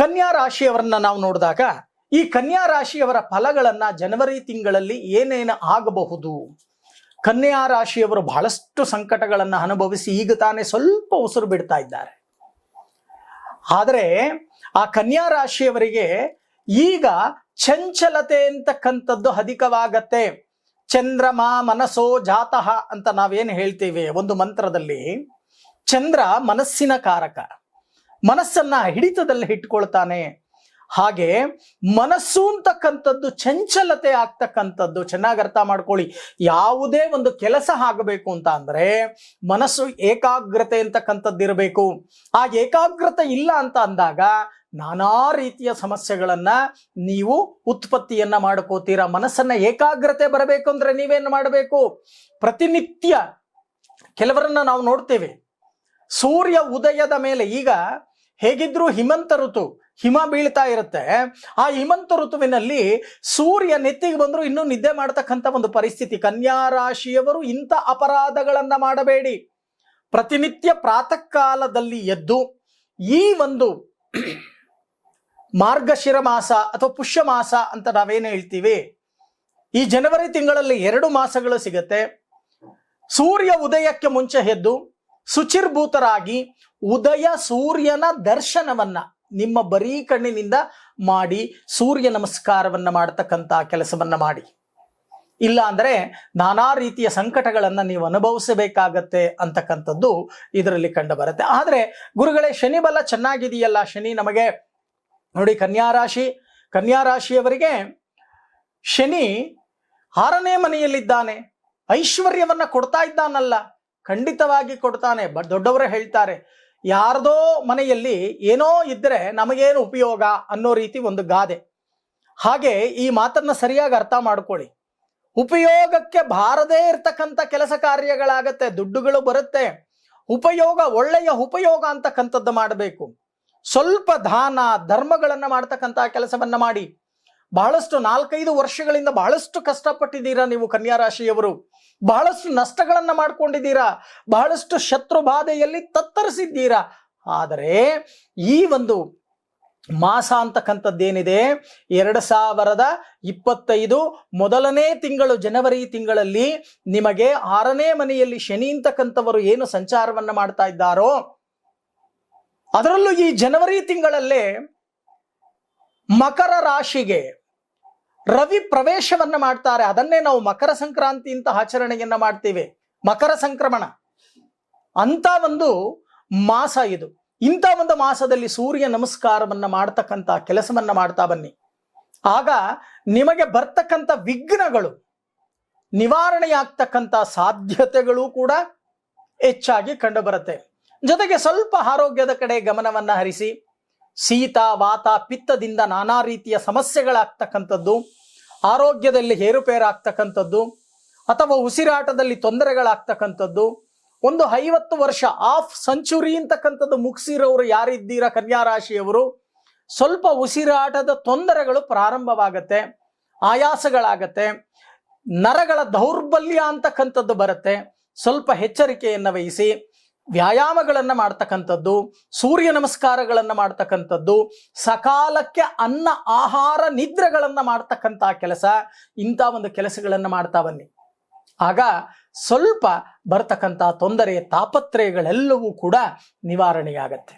ಕನ್ಯಾ ರಾಶಿಯವರನ್ನ ನಾವು ನೋಡಿದಾಗ, ಈ ಕನ್ಯಾ ರಾಶಿಯವರ ಫಲಗಳನ್ನ ಜನವರಿ ತಿಂಗಳಲ್ಲಿ ಏನೇನು ಆಗಬಹುದು? ಕನ್ಯಾ ರಾಶಿಯವರು ಬಹಳಷ್ಟು ಸಂಕಟಗಳನ್ನು ಅನುಭವಿಸಿ ಈಗ ತಾನೇ ಸ್ವಲ್ಪ ಉಸಿರು ಬಿಡ್ತಾ ಇದ್ದಾರೆ. ಆದರೆ, ಆ ಕನ್ಯಾ ರಾಶಿಯವರಿಗೆ ಈಗ ಚಂಚಲತೆ ಅಂತಕ್ಕಂಥದ್ದು ಅಧಿಕವಾಗತ್ತೆ. ಚಂದ್ರಮ ಮನಸ್ಸೋ ಜಾತಃ ಅಂತ ನಾವೇನು ಹೇಳ್ತೀವಿ? ಒಂದು ಮಂತ್ರದಲ್ಲಿ, ಚಂದ್ರ ಮನಸ್ಸಿನ ಕಾರಕ. ಮನಸ್ಸನ್ನ ಹಿಡಿತದಲ್ಲಿ ಇಟ್ಕೊಳ್ತಾನೆ ಹಾಗೆ ಮನಸ್ಸು ಅಂತಕ್ಕಂಥದ್ದು, ಚಂಚಲತೆ ಆಗ್ತಕ್ಕಂಥದ್ದು, ಚೆನ್ನಾಗಿ ಅರ್ಥ ಮಾಡ್ಕೊಳ್ಳಿ. ಯಾವುದೇ ಒಂದು ಕೆಲಸ ಆಗಬೇಕು ಅಂತ ಅಂದ್ರೆ ಮನಸ್ಸು ಏಕಾಗ್ರತೆ ಅಂತಕ್ಕಂಥದ್ದು ಇರಬೇಕು. ಆ ಏಕಾಗ್ರತೆ ಇಲ್ಲ ಅಂತ ಅಂದಾಗ ನಾನಾ ರೀತಿಯ ಸಮಸ್ಯೆಗಳನ್ನ ನೀವು ಉತ್ಪತ್ತಿಯನ್ನ ಮಾಡ್ಕೋತೀರಾ. ಮನಸ್ಸನ್ನ ಏಕಾಗ್ರತೆ ಬರಬೇಕು ಅಂದ್ರೆ ನೀವೇನು ಮಾಡಬೇಕು? ಪ್ರತಿನಿತ್ಯ ಕೆಲವರನ್ನ ನಾವು ನೋಡ್ತೇವೆ. ಸೂರ್ಯ ಉದಯದ ಮೇಲೆ ಈಗ ಹೇಗಿದ್ರೂ ಹಿಮಂತ ಋತು, ಹಿಮ ಬೀಳ್ತಾ ಇರುತ್ತೆ. ಆ ಹಿಮಂತ ಋತುವಿನಲ್ಲಿ ಸೂರ್ಯ ನೆತ್ತಿಗೆ ಬಂದರೂ ಇನ್ನೂ ನಿದ್ದೆ ಮಾಡ್ತಕ್ಕಂಥ ಒಂದು ಪರಿಸ್ಥಿತಿ. ಕನ್ಯಾ ರಾಶಿಯವರು ಇಂಥ ಅಪರಾಧಗಳನ್ನು ಮಾಡಬೇಡಿ. ಪ್ರತಿನಿತ್ಯ ಪ್ರಾತಃ ಕಾಲದಲ್ಲಿ ಎದ್ದು ಈ ಒಂದು ಮಾರ್ಗಶಿರ ಮಾಸ ಅಥವಾ ಪುಷ್ಯ ಮಾಸ ಅಂತ ನಾವೇನು ಹೇಳ್ತೀವಿ? ಈ ಜನವರಿ ತಿಂಗಳಲ್ಲಿ ಎರಡು ಮಾಸಗಳು ಸಿಗತ್ತೆ. ಸೂರ್ಯ ಉದಯಕ್ಕೆ ಮುಂಚೆ ಎದ್ದು ಶುಚಿರ್ಭೂತರಾಗಿ ಉದಯ ಸೂರ್ಯನ ದರ್ಶನವನ್ನ ನಿಮ್ಮ ಬರೀ ಕಣ್ಣಿನಿಂದ ಮಾಡಿ ಸೂರ್ಯ ನಮಸ್ಕಾರವನ್ನ ಮಾಡತಕ್ಕಂತ ಕೆಲಸವನ್ನ ಮಾಡಿ. ಇಲ್ಲ ಅಂದ್ರೆ ನಾನಾ ರೀತಿಯ ಸಂಕಟಗಳನ್ನು ನೀವು ಅನುಭವಿಸಬೇಕಾಗತ್ತೆ ಅಂತಕ್ಕಂಥದ್ದು ಇದರಲ್ಲಿ ಕಂಡು ಬರುತ್ತೆ ಆದ್ರೆ ಗುರುಗಳೇ, ಶನಿ ಬಲ ಚೆನ್ನಾಗಿದೆಯಲ್ಲ? ಶನಿ ನಮಗೆ ನೋಡಿ ಕನ್ಯಾ ರಾಶಿ. ಕನ್ಯಾ ರಾಶಿಯವರಿಗೆ ಶನಿ ಆರನೇ ಮನೆಯಲ್ಲಿದ್ದಾನೆ. ಐಶ್ವರ್ಯವನ್ನ ಕೊಡ್ತಾ ಇದ್ದಾನಲ್ಲ. ಖಂಡಿತವಾಗಿ ಕೊಡ್ತಾನೆ. ಬಟ್ ದೊಡ್ಡವರೇ ಹೇಳ್ತಾರೆ, ಯಾರದೋ ಮನೆಯಲ್ಲಿ ಏನೋ ಇದ್ರೆ ನಮಗೇನು ಉಪಯೋಗ ಅನ್ನೋ ರೀತಿ ಒಂದು ಗಾದೆ. ಹಾಗೆ ಈ ಮಾತನ್ನ ಸರಿಯಾಗಿ ಅರ್ಥ ಮಾಡ್ಕೊಳ್ಳಿ. ಉಪಯೋಗಕ್ಕೆ ಬಾರದೇ ಇರತಕ್ಕಂಥ ಕೆಲಸ ಕಾರ್ಯಗಳಾಗತ್ತೆ, ದುಡ್ಡುಗಳು ಬರುತ್ತೆ. ಉಪಯೋಗ ಒಳ್ಳೆಯ ಉಪಯೋಗ ಅಂತಕ್ಕಂಥದ್ದು ಮಾಡಬೇಕು. ಸ್ವಲ್ಪ ದಾನ, ಧರ್ಮಗಳನ್ನ ಮಾಡ್ತಕ್ಕಂಥ ಕೆಲಸವನ್ನ ಮಾಡಿ. ಬಹಳಷ್ಟು ನಾಲ್ಕೈದು ವರ್ಷಗಳಿಂದ ಬಹಳಷ್ಟು ಕಷ್ಟಪಟ್ಟಿದ್ದೀರಾ ನೀವು ಕನ್ಯಾ ರಾಶಿಯವರು ಬಹಳಷ್ಟು ನಷ್ಟಗಳನ್ನ ಮಾಡ್ಕೊಂಡಿದ್ದೀರಾ? ಬಹಳಷ್ಟು ಶತ್ರು ಬಾಧೆಯಲ್ಲಿ ತತ್ತರಿಸಿದ್ದೀರಾ? ಆದರೆ ಈ ಒಂದು ಮಾಸ ಅಂತಕ್ಕಂಥದ್ದೇನಿದೆ? ಎರಡು ಸಾವಿರದ ಇಪ್ಪತ್ತೈದು ಮೊದಲನೇ ತಿಂಗಳು ಜನವರಿ ತಿಂಗಳಲ್ಲಿ ನಿಮಗೆ ಆರನೇ ಮನೆಯಲ್ಲಿ ಶನಿ ಅಂತಕ್ಕಂಥವರು ಏನು ಸಂಚಾರವನ್ನ ಮಾಡ್ತಾ ಇದ್ದಾರೋ, ಅದರಲ್ಲೂ ಈ ಜನವರಿ ತಿಂಗಳಲ್ಲೇ ಮಕರ ರಾಶಿಗೆ ರವಿ ಪ್ರವೇಶವನ್ನ ಮಾಡ್ತಾರೆ. ಅದನ್ನೇ ನಾವು ಮಕರ ಸಂಕ್ರಾಂತಿ ಅಂತ ಆಚರಣೆಯನ್ನ ಮಾಡ್ತೀವಿ. ಮಕರ ಸಂಕ್ರಮಣ. ಅಂತ ಒಂದು ಮಾಸ ಇದು. ಇಂಥ ಒಂದು ಮಾಸದಲ್ಲಿ ಸೂರ್ಯ ನಮಸ್ಕಾರವನ್ನ ಮಾಡ್ತಕ್ಕಂಥ, ಕೆಲಸವನ್ನ ಮಾಡ್ತಾ ಬನ್ನಿ. ಆಗ ನಿಮಗೆ ಬರ್ತಕ್ಕಂಥ ವಿಘ್ನಗಳು, ನಿವಾರಣೆಯಾಗ್ತಕ್ಕಂಥ ಸಾಧ್ಯತೆಗಳು ಕೂಡ ಹೆಚ್ಚಾಗಿ ಕಂಡುಬರುತ್ತೆ. ಜೊತೆಗೆ ಸ್ವಲ್ಪ ಆರೋಗ್ಯದ ಕಡೆ ಗಮನವನ್ನು ಹರಿಸಿ, ಶೀತ, ವಾತ, ಪಿತ್ತದಿಂದ ನಾನಾ ರೀತಿಯ ಸಮಸ್ಯೆಗಳಾಗ್ತಕ್ಕಂಥದ್ದು ಆರೋಗ್ಯದಲ್ಲಿ ಹೇರುಪೇರಾಗ್ತಕ್ಕಂಥದ್ದು ಅಥವಾ ಉಸಿರಾಟದಲ್ಲಿ ತೊಂದರೆಗಳಾಗ್ತಕ್ಕಂಥದ್ದು, ಒಂದು ಐವತ್ತು ವರ್ಷ ಆಫ್ ಸೆಂಚುರಿ ಅಂತಕ್ಕಂಥದ್ದು ಮುಗಿಸಿರೋರು ಯಾರಿದ್ದೀರಾ ಕನ್ಯಾ ರಾಶಿಯವರು ಸ್ವಲ್ಪ ಉಸಿರಾಟದ ತೊಂದರೆಗಳು ಪ್ರಾರಂಭವಾಗತ್ತೆ, ಆಯಾಸಗಳಾಗತ್ತೆ, ನರಗಳ ದೌರ್ಬಲ್ಯ ಅಂತಕ್ಕಂಥದ್ದು ಬರುತ್ತೆ. ಸ್ವಲ್ಪ ಎಚ್ಚರಿಕೆಯನ್ನು ವಹಿಸಿ ವ್ಯಾಯಾಮಗಳನ್ನ ಮಾಡ್ತಕ್ಕಂಥದ್ದು, ಸೂರ್ಯ ನಮಸ್ಕಾರಗಳನ್ನು ಮಾಡ್ತಕ್ಕಂಥದ್ದು, ಸಕಾಲಕ್ಕೆ ಅನ್ನ, ಆಹಾರ, ನಿದ್ರೆಗಳನ್ನು ಮಾಡ್ತಕ್ಕಂಥ ಕೆಲಸ, ಇಂಥ ಒಂದು ಕೆಲಸಗಳನ್ನು ಮಾಡ್ತಾ ಬನ್ನಿ. ಆಗ ಸ್ವಲ್ಪ ಬರ್ತಕ್ಕಂಥ ತೊಂದರೆ, ತಾಪತ್ರಯಗಳೆಲ್ಲವೂ ಕೂಡ ನಿವಾರಣೆಯಾಗತ್ತೆ.